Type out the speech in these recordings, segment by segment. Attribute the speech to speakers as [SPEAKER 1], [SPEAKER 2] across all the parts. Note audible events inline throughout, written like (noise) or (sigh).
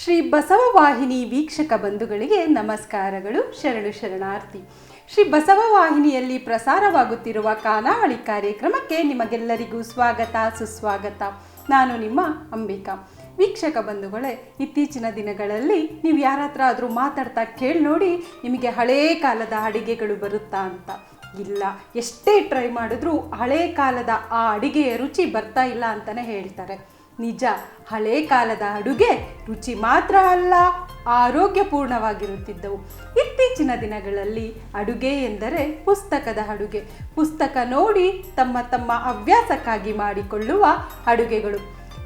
[SPEAKER 1] ಶ್ರೀ ಬಸವವಾಹಿನಿ ವೀಕ್ಷಕ ಬಂಧುಗಳಿಗೆ ನಮಸ್ಕಾರಗಳು, ಶರಣು ಶರಣಾರ್ಥಿ. ಶ್ರೀ ಬಸವವಾಹಿನಿಯಲ್ಲಿ ಪ್ರಸಾರವಾಗುತ್ತಿರುವ ಕಾನಾವಳಿ ಕಾರ್ಯಕ್ರಮಕ್ಕೆ ನಿಮಗೆಲ್ಲರಿಗೂ ಸ್ವಾಗತ, ಸುಸ್ವಾಗತ. ನಾನು ನಿಮ್ಮ ಅಂಬಿಕಾ. ವೀಕ್ಷಕ ಬಂಧುಗಳೇ, ಇತ್ತೀಚಿನ ದಿನಗಳಲ್ಲಿ ನೀವು ಯಾರ ಹತ್ರ ಆದರೂ ಮಾತಾಡ್ತಾ ಕೇಳಿ ನೋಡಿ ನಿಮಗೆ ಹಳೇ ಕಾಲದ ಅಡಿಗೆಗಳು ಬರುತ್ತಾ ಅಂತ. ಇಲ್ಲ, ಎಷ್ಟೇ ಟ್ರೈ ಮಾಡಿದ್ರೂ ಹಳೇ ಕಾಲದ ಆ ಅಡಿಗೆಯ ರುಚಿ ಬರ್ತಾ ಇಲ್ಲ ಅಂತಲೇ ಹೇಳ್ತಾರೆ. ನಿಜ, ಹಳೇ ಕಾಲದ ಅಡುಗೆ ರುಚಿ ಮಾತ್ರ ಅಲ್ಲ, ಆರೋಗ್ಯಪೂರ್ಣವಾಗಿರುತ್ತಿದ್ದವು. ಇತ್ತೀಚಿನ ದಿನಗಳಲ್ಲಿ ಅಡುಗೆ ಎಂದರೆ ಪುಸ್ತಕದ ಅಡುಗೆ. ಪುಸ್ತಕ ನೋಡಿ ತಮ್ಮ ತಮ್ಮ ಹವ್ಯಾಸಕ್ಕಾಗಿ ಮಾಡಿಕೊಳ್ಳುವ ಅಡುಗೆಗಳು.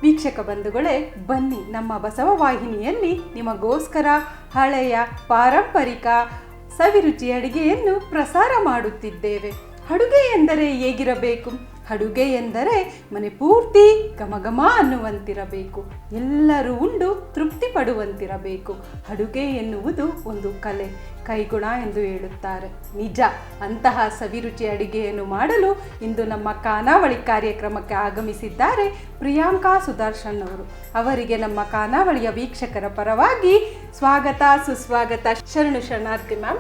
[SPEAKER 1] ವೀಕ್ಷಕ ಬಂಧುಗಳೇ, ಬನ್ನಿ ನಮ್ಮ ಬಸವ ವಾಹಿನಿಯಲ್ಲಿ ನಿಮಗೋಸ್ಕರ ಹಳೆಯ ಪಾರಂಪರಿಕ ಸವಿರುಚಿ ಅಡುಗೆಯನ್ನು ಪ್ರಸಾರ ಮಾಡುತ್ತಿದ್ದೇವೆ. ಅಡುಗೆ ಎಂದರೆ ಹೇಗಿರಬೇಕು? ಅಡುಗೆ ಎಂದರೆ ಮನೆ ಪೂರ್ತಿ ಘಮಘಮ ಅನ್ನುವಂತಿರಬೇಕು. ಎಲ್ಲರೂ ಉಂಡು ತೃಪ್ತಿ ಪಡುವಂತಿರಬೇಕು. ಅಡುಗೆ ಎನ್ನುವುದು ಒಂದು ಕಲೆ, ಕೈಗುಣ ಎಂದು ಹೇಳುತ್ತಾರೆ. ನಿಜ, ಅಂತಹ ಸವಿರುಚಿ ಅಡುಗೆಯನ್ನು ಮಾಡಲು ಇಂದು ನಮ್ಮ ಖಾನಾವಳಿ ಕಾರ್ಯಕ್ರಮಕ್ಕೆ ಆಗಮಿಸಿದ್ದಾರೆ ಪ್ರಿಯಾಂಕಾ ಸುದರ್ಶನ್ ಅವರು. ಅವರಿಗೆ ನಮ್ಮ ಖಾನಾವಳಿಯ ವೀಕ್ಷಕರ ಪರವಾಗಿ ಸ್ವಾಗತ, ಸುಸ್ವಾಗತ. ಶರಣು ಶರಣಾರ್ಥಿ ಮ್ಯಾಮ್.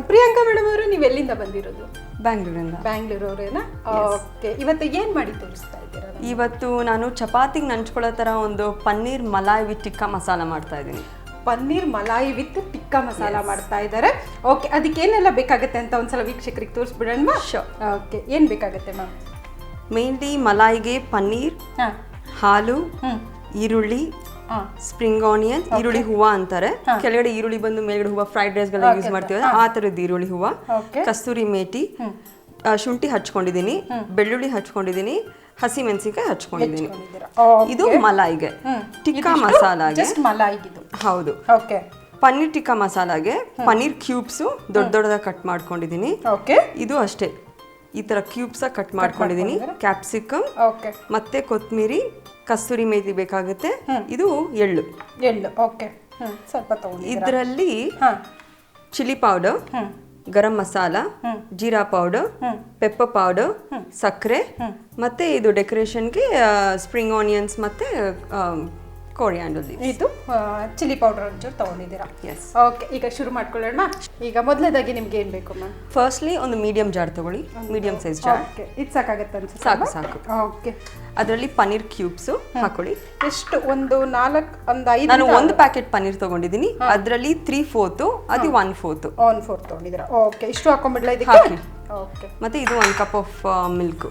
[SPEAKER 1] ಪ್ರಿಯಾಂಕಾ ಮೇಡಮ್ ಅವರು ನೀವು ಎಲ್ಲಿಂದ ಬಂದಿರೋದು?
[SPEAKER 2] ಬ್ಯಾಂಗ್ಳೂರಿಂದ.
[SPEAKER 1] ಬ್ಯಾಂಗ್ಳೂರವರೇನಾ? ಓಕೆ ಇವತ್ತು ಏನು ಮಾಡಿ ತೋರಿಸ್ತಾ ಇದ್ದೀರಾ?
[SPEAKER 2] ಇವತ್ತು ನಾನು ಚಪಾತಿಗೆ ನಂಚ್ಕೊಳ್ಳೋ ಥರ ಒಂದು ಪನ್ನೀರ್ ಮಲಾಯ್ ವಿತ್ ಟಿಕ್ಕಾ ಮಸಾಲ ಮಾಡ್ತಾ ಇದ್ದೀನಿ.
[SPEAKER 1] ಪನ್ನೀರ್ ಮಲಾಯಿ ವಿತ್ ಟಿಕ್ಕಾ ಮಸಾಲ ಮಾಡ್ತಾ ಇದ್ದಾರೆ. ಓಕೆ ಅದಕ್ಕೆ ಏನೆಲ್ಲ ಬೇಕಾಗುತ್ತೆ ಅಂತ ಒಂದ್ಸಲ ವೀಕ್ಷಕರಿಗೆ ತೋರಿಸ್ಬಿಡೋಣ. ಓಕೆ ಏನು ಬೇಕಾಗುತ್ತೆ ಮ್ಯಾಮ್?
[SPEAKER 2] ಮೇನ್ಲಿ ಮಲಾಯಿಗೆ ಪನ್ನೀರ್ ಹಾಲು ಈರುಳ್ಳಿ ಸ್ಪ್ರಿಂಗ್ ಆನಿಯನ್ ಈರುಳ್ಳಿ ಹೂವ ಅಂತಾರೆ. ಕೆಳಗಡೆ ಈರುಳ್ಳಿ ಬಂದು ಮೇಲ್ಗಡೆ ಹೂವ ಫ್ರೈಡ್ ರೈಸ್ಗಳ ಯೂಸ್ ಮಾಡ್ತೀವಿ ಆ ತರದ ಈರುಳ್ಳಿ ಹೂವ. ಕಸ್ತೂರಿ ಮೇಟಿ ಶುಂಠಿ ಹಚ್ಕೊಂಡಿದ್ದೀನಿ ಬೆಳ್ಳುಳ್ಳಿ ಹಚ್ಕೊಂಡಿದ್ದೀನಿ ಹಸಿ ಮೆಣಸಿನಕಾಯಿ ಹಚ್ಕೊಂಡಿದ್ದೀನಿ ಇದು ಮಲಾಯಿಗೆ. ಟಿಕ್ಕಾ ಮಸಾಲಾಗೆ. ಹೌದು. ಪನ್ನೀರ್ ಟಿಕ್ಕಾ ಮಸಾಲಾಗೆ ಪನ್ನೀರ್ ಕ್ಯೂಬ್ಸು ದೊಡ್ಡ ದೊಡ್ಡದಾಗಿ ಕಟ್ ಮಾಡ್ಕೊಂಡಿದ್ದೀನಿ ಇದು ಅಷ್ಟೇ. ಈ ಥರ ಕ್ಯೂಬ್ಸ ಕಟ್ ಮಾಡ್ಕೊಂಡಿದ್ದೀನಿ ಕ್ಯಾಪ್ಸಿಕಮ್ ಮತ್ತೆ ಕೊತ್ತಂಬರಿ ಕಸ್ತೂರಿ ಮೇಥಿ ಬೇಕಾಗುತ್ತೆ. ಇದು ಎಳ್ಳು.
[SPEAKER 1] ಎಳ್ಳು ಓಕೆ. ಸ್ವಲ್ಪ
[SPEAKER 2] ಇದರಲ್ಲಿ chilli powder garam masala jeera powder pepper powder ಸಕ್ಕರೆ ಮತ್ತೆ ಇದು ಡೆಕೋರೇಷನ್ಗೆ ಸ್ಪ್ರಿಂಗ್ ಆನಿಯನ್ಸ್ ಮತ್ತೆ ಕೋರಿಯಾಂಡರ್ ಲೀವ್ಸ್
[SPEAKER 1] ಇದು ಚಿಲ್ಲಿ ಪೌಡರ್ ಒಂಚೂರು ತಗೊಂಡಿದ್ದೀರಾ?
[SPEAKER 2] ಎಸ್
[SPEAKER 1] ಓಕೆ ಈಗ ಶುರು ಮಾಡ್ಕೊಳ್ಳೋಣ ಈಗ ಮೊದಲನೇದಾಗಿ ನಿಮ್ಗೆ ಏನು ಬೇಕು ಮ್ಯಾಮ್
[SPEAKER 2] ಫಸ್ಟ್ಲಿ ಒಂದು ಮೀಡಿಯಂ ಜಾರ್ ತಗೊಳ್ಳಿ. ಮೀಡಿಯಂ ಸೈಜ್ ಜಾರ್
[SPEAKER 1] ಓಕೆ ಇದು ಸಾಕಾಗತ್ತೆ ಅನ್ಸುತ್ತೆ
[SPEAKER 2] ಸಾಕು ಸಾಕು.
[SPEAKER 1] ಓಕೆ
[SPEAKER 2] ಅದರಲ್ಲಿ ಪನ್ನೀರ್ ಕ್ಯೂಬ್ಸು ಹಾಕೊಳ್ಳಿ.
[SPEAKER 1] ಎಷ್ಟು? ಒಂದು ನಾಲ್ಕು ಒಂದು ಐದು
[SPEAKER 2] ನಾನು ಒಂದು ಪ್ಯಾಕೆಟ್ ಪನೀರ್ ತಗೊಂಡಿದ್ದೀನಿ. ಅದರಲ್ಲಿ ತ್ರೀ ಫೋರ್ತು ಅದು ಒನ್ ಫೋರ್ತು
[SPEAKER 1] ಒನ್ ಫೋರ್ತ್ ತೊಗೊಂಡಿದ್ದೀರಾ? ಓಕೆ ಇಷ್ಟು ಹಾಕೊಂಡ್ಬಿಡ್ಲಾ ಇದಕ್ಕೆ?
[SPEAKER 2] ಮತ್ತೆ ಇದು ಒಂದು ಕಪ್ ಆಫ್ ಮಿಲ್ಕ್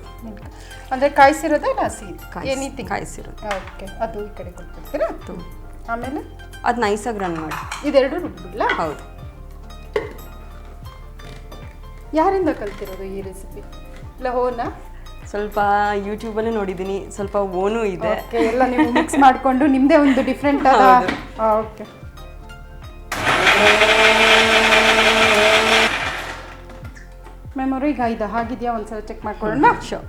[SPEAKER 1] ಅಂದರೆ ಕಾಯಿಸಿರೋದೇ ಹಸಿ? ಎನಿಥಿಂಗ್
[SPEAKER 2] ಕಾಯಿಸಿರೋದು.
[SPEAKER 1] ಓಕೆ ಅದು ಈ ಕಡೆ ಕೊಟ್ಬಿಡ್ತೀರಾ? ಆಮೇಲೆ?
[SPEAKER 2] ಅದು ನೈಸಾಗಿ ರನ್ ಮಾಡಿ.
[SPEAKER 1] ಇದೆರಡು ರುಬ್ಬಿಡ್ಲಾ
[SPEAKER 2] ಹೌದು.
[SPEAKER 1] ಯಾರಿಂದ ಕಲ್ತಿರೋದು ಈ ರೆಸಿಪಿ ಇಲ್ಲ ಹೋನಾ
[SPEAKER 2] ಸ್ವಲ್ಪ ಯೂಟ್ಯೂಬಲ್ಲೂ ನೋಡಿದ್ದೀನಿ ಸ್ವಲ್ಪ ಓನು ಇದೆ.
[SPEAKER 1] ಎಲ್ಲ ನೀವು ಮಿಕ್ಸ್ ಮಾಡಿಕೊಂಡು ನಿಮ್ಮದೇ ಒಂದು ಡಿಫ್ರೆಂಟ್ ಓಕೆ ಮೆಮೊರಿ ಈಗ ಇದು ಆಗಿದೆಯಾ ಒಂದ್ಸಲ ಚೆಕ್ ಮಾಡ್ಕೊಳ್ಳೋಣ.
[SPEAKER 2] ಶೋ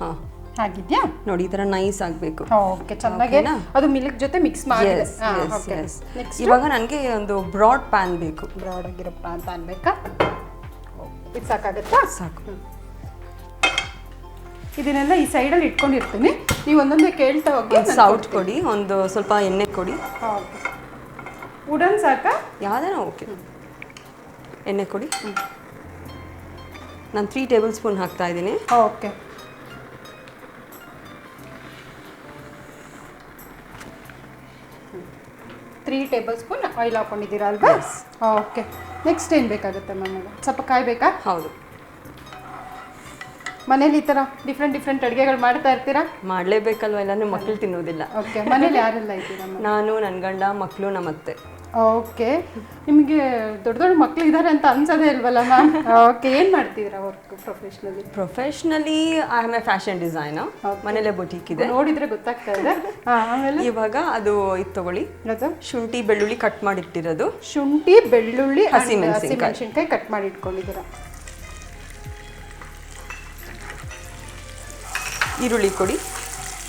[SPEAKER 2] ಹಾಂ.
[SPEAKER 1] ಆಗಿದ್ಯಾ
[SPEAKER 2] ನೋಡಿ ಈ ಥರ ನೈಸ್ ಆಗಬೇಕು.
[SPEAKER 1] ಓಕೆ ಚೆನ್ನಾಗಿ. ಅದು ಮಿಲ್ಕ್ ಜೊತೆ ಮಿಕ್ಸ್ ಮಾಡಿ.
[SPEAKER 2] ಎಸ್ ಎಸ್ ಎಸ್ ಇವಾಗ ನನಗೆ ಒಂದು ಬ್ರಾಡ್ ಪ್ಯಾನ್ ಬೇಕು.
[SPEAKER 1] ಬ್ರಾಡ್ ಆಗಿರೋ ಪ್ಯಾನ್ ಅಂತ ಓಕೆ ಇದು ಸಾಕಾಗತ್ತಾ?
[SPEAKER 2] ಸಾಕು.
[SPEAKER 1] ಇದನ್ನೆಲ್ಲ ಈ ಸೈಡಲ್ಲಿ ಇಟ್ಕೊಂಡಿರ್ತೀನಿ. ನೀವು ಒಂದೊಂದೇ ಕೇಳ್ತಾ ಹೋಗಿ
[SPEAKER 2] ಸೌಟ್ ಕೊಡಿ ಒಂದು ಸ್ವಲ್ಪ ಎಣ್ಣೆ ಕೊಡಿ.
[SPEAKER 1] ಉಡನ್ ಸಾಕಾ?
[SPEAKER 2] ಯಾವುದೇನೋ ಓಕೆ ಎಣ್ಣೆ ಕೊಡಿ. ನಾನು ತ್ರೀ ಟೇಬಲ್ ಸ್ಪೂನ್ ಹಾಕ್ತಾ ಇದ್ದೀನಿ.
[SPEAKER 1] Okay three tablespoon oil ಹಾಕೊಂಡಿದ್ದೀರಾ ಅಲ್ವಾ? ಓಕೆ ನೆಕ್ಸ್ಟ್ ಏನು ಬೇಕಾಗುತ್ತೆ ಮ್ಯಾಮ್ ಸ್ವಲ್ಪ ಕಾಯ್ಬೇಕಾ
[SPEAKER 2] ಹೌದು.
[SPEAKER 1] ಮನೇಲಿ ಈ ಥರ ಡಿಫ್ರೆಂಟ್ ಡಿಫ್ರೆಂಟ್ ಅಡುಗೆಗಳು ಮಾಡ್ತಾ ಇರ್ತೀರಾ?
[SPEAKER 2] ಮಾಡಲೇಬೇಕಲ್ವ? ಇಲ್ಲಾಂದ್ರೆ ಮಕ್ಕಳು ತಿನ್ನೋದಿಲ್ಲ.
[SPEAKER 1] ಓಕೆ ಮನೇಲಿ ಯಾರೆಲ್ಲ ಇದ್ದೀರಾ
[SPEAKER 2] ನಾನು ನನ್ನ ಗಂಡ ಮಕ್ಕಳು ನಮ್ಮ ಅತ್ತೆ
[SPEAKER 1] ಓಕೆ. ನಿಮಗೆ ದೊಡ್ಡ ದೊಡ್ಡ ಮಕ್ಕಳು ಇದ್ದಾರೆ ಅಂತ ಅನ್ಸೋದೇ ಇಲ್ವಲ್ಲ ಮ್ಯಾಮ್? ಓಕೆ ಏನು ಮಾಡ್ತಿದ್ದೀರಾ work professionally
[SPEAKER 2] professionally I am a fashion designer ಮನೇಲೆ ಬೊಟೀಕ್ ಇದೆ.
[SPEAKER 1] ನೋಡಿದ್ರೆ ಗೊತ್ತಾಗ್ತಾ ಇದೆ. ಆಮೇಲೆ?
[SPEAKER 2] ಇವಾಗ ಅದು ಇದು ತಗೊಳ್ಳಿ.
[SPEAKER 1] ಅದು
[SPEAKER 2] ಶುಂಠಿ ಬೆಳ್ಳುಳ್ಳಿ ಕಟ್ ಮಾಡಿಟ್ಟಿರೋದು.
[SPEAKER 1] ಶುಂಠಿ ಬೆಳ್ಳುಳ್ಳಿ
[SPEAKER 2] ಹಸಿಮೆಣಸಿನಕಾಯಿ.
[SPEAKER 1] ಕಟ್ ಮಾಡಿ ಇಟ್ಕೊಂಡಿದ್ದೀರಾ
[SPEAKER 2] ಈರುಳ್ಳಿ ಕೊಡಿ.